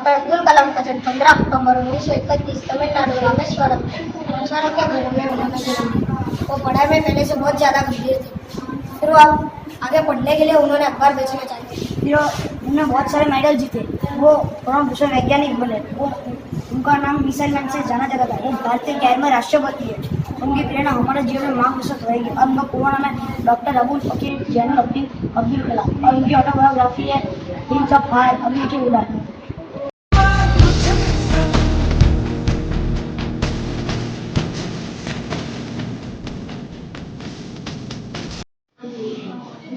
અબ્બાસ અબ્દુલ કલામ કથન પંદ્રહ અક્ટોબર उन्नीस सौ इकतीस तमिलनाडु रामेश्वरम रामेश्वरम के घर में उन्होंने जन्म वो पढ़ाई में पहले से बहुत ज़्यादा गंभीर थे फिर वो आगे पढ़ने के लिए उन्होंने अखबार बेचना चाहिए फिर उन्होंने बहुत सारे मेडल जीते वो परम विश्व वैज्ञानिक बने वो उनका नाम मिसाइल मैन से जाना जाता था वो भारतीय ग्यारहवें राष्ट्रपति है उनकी प्रेरणा हमारे जीवन में मार्गदर्शक रहेगी अब मैं कोरोना में डॉक्टर अबुल फकीर जैन अब्दुल अब्दुल कलाम और उनकी ऑटोबायोग्राफी है इन सब फायर अब्दुल के उदाहरण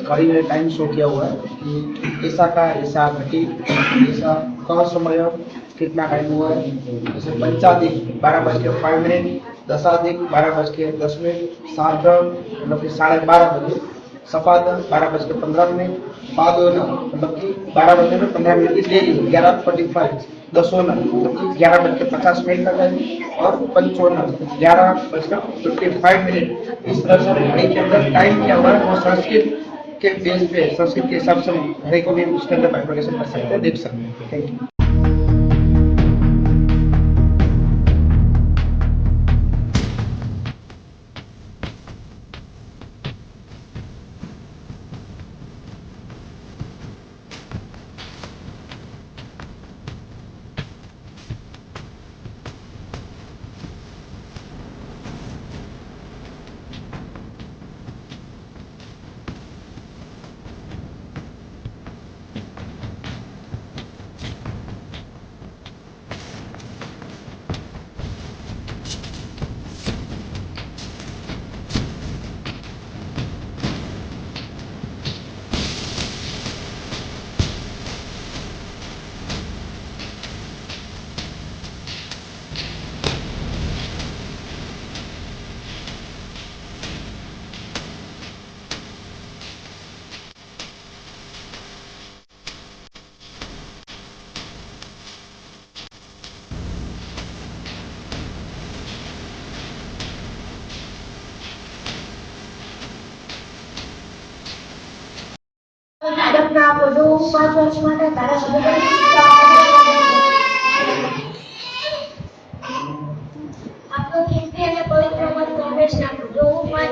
कई ने टाइम शो किया हुआ है कि ऐसा का ऐसा घटी ऐसा का समय कितना टाइम हुआ है जैसे पंचाधिक बारह बज के फाइव मिनट दशाधिक बारह बज के दस मिनट साधन मतलब कि साढ़े बारह बजे सपादन बारह बज के पंद्रह मिनट बाद मतलब कि बारह बजे में पंद्रह मिनट की डेली ग्यारह फोर्टी फाइव दसों मतलब कि ग्यारह बज के पचास मिनट का टाइम और पंचोन मतलब ग्यारह बजकर फिफ्टी फाइव मिनट इस तरह से के अंदर टाइम क्या हुआ है वो संस्कृत के बेस पे सबसे के हिसाब से हर एक में उसके अंदर बाइफर्केशन कर सकते हैं देख सकते हैं थैंक यू ના બધું પાંચ વર્ષ માટે તારા આપણો કીર્તિ અને પવિત્ર મત કોંગ્રેસ નાખું જો હું પાંચ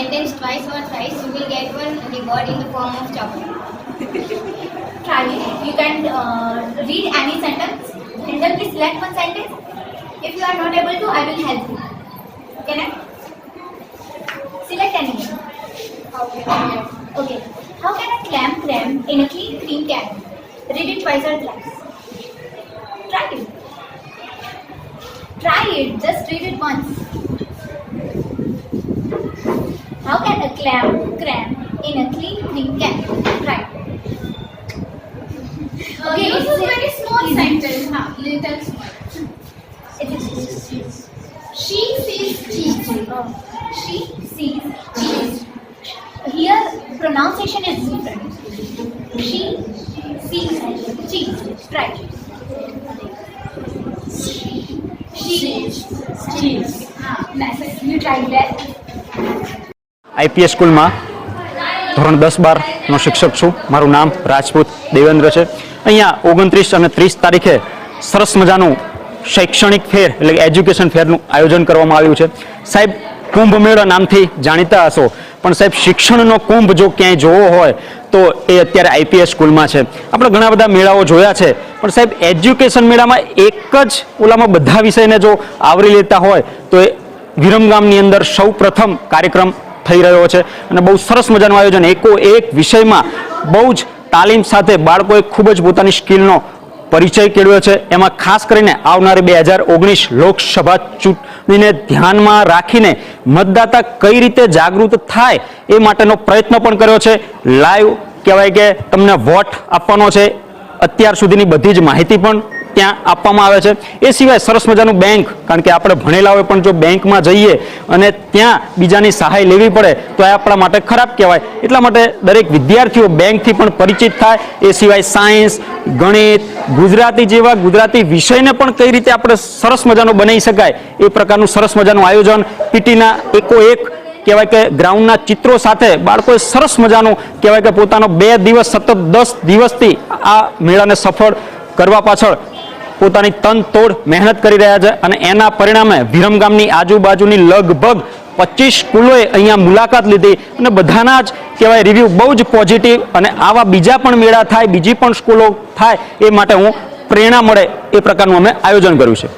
sentence twice or thrice, you will get one reward in the form of chocolate. Try it. You can uh, read any sentence and please select one sentence. If you are not able to, I will help you. Can I? Select any. Okay. Okay. How can a clam clam in a clean cream can? Read it twice or thrice. Try it. Try it. Just read it once. How can a clam cram in a clean green can? Right. Okay, this is very small sentence. Huh? Little small. She sees cheese. She sees cheese. Here pronunciation is different. She sees cheese. Right. She, sees cheese. she. nice. Ah, you try that. IPS સ્કૂલમાં ધોરણ દસ બારનો શિક્ષક છું મારું નામ રાજપૂત દેવેન્દ્ર છે અહીંયા ઓગણત્રીસ અને ત્રીસ તારીખે સરસ મજાનું શૈક્ષણિક ફેર એટલે એજ્યુકેશન ફેરનું આયોજન કરવામાં આવ્યું છે સાહેબ કુંભ મેળા નામથી જાણીતા હશો પણ સાહેબ શિક્ષણનો કુંભ જો ક્યાંય જોવો હોય તો એ અત્યારે આઈપીએસ સ્કૂલમાં છે આપણે ઘણા બધા મેળાઓ જોયા છે પણ સાહેબ એજ્યુકેશન મેળામાં એક જ ઓલામાં બધા વિષયને જો આવરી લેતા હોય તો એ વિરમગામની અંદર સૌ પ્રથમ કાર્યક્રમ થઈ રહ્યો છે અને બહુ સરસ મજાનું આયોજન એકો એક વિષયમાં બહુ જ તાલીમ સાથે બાળકોએ ખૂબ જ પોતાની સ્કિલનો પરિચય કેળવ્યો છે એમાં ખાસ કરીને આવનારી બે હજાર ઓગણીસ લોકસભા ચૂંટણીને ધ્યાનમાં રાખીને મતદાતા કઈ રીતે જાગૃત થાય એ માટેનો પ્રયત્ન પણ કર્યો છે લાઈવ કહેવાય કે તમને વોટ આપવાનો છે અત્યાર સુધીની બધી જ માહિતી પણ ત્યાં આપવામાં આવે છે એ સિવાય સરસ મજાનું બેંક કારણ કે આપણે ભણેલા હોય પણ જો બેંકમાં જઈએ અને ત્યાં બીજાની સહાય લેવી પડે તો એ આપણા માટે ખરાબ કહેવાય એટલા માટે દરેક વિદ્યાર્થીઓ બેંકથી પણ પરિચિત થાય એ સિવાય સાયન્સ ગણિત ગુજરાતી જેવા ગુજરાતી વિષયને પણ કઈ રીતે આપણે સરસ મજાનું બનાવી શકાય એ પ્રકારનું સરસ મજાનું આયોજન પીટીના એકો એક કહેવાય કે ગ્રાઉન્ડના ચિત્રો સાથે બાળકોએ સરસ મજાનું કહેવાય કે પોતાનો બે દિવસ સતત દસ દિવસથી આ મેળાને સફળ કરવા પાછળ પોતાની તન તોડ મહેનત કરી રહ્યા છે અને એના પરિણામે વિરમ ગામની આજુબાજુની લગભગ પચીસ સ્કૂલોએ અહીંયા મુલાકાત લીધી અને બધાના જ કહેવાય રિવ્યૂ બહુ જ પોઝિટિવ અને આવા બીજા પણ મેળા થાય બીજી પણ સ્કૂલો થાય એ માટે હું પ્રેરણા મળે એ પ્રકારનું અમે આયોજન કર્યું છે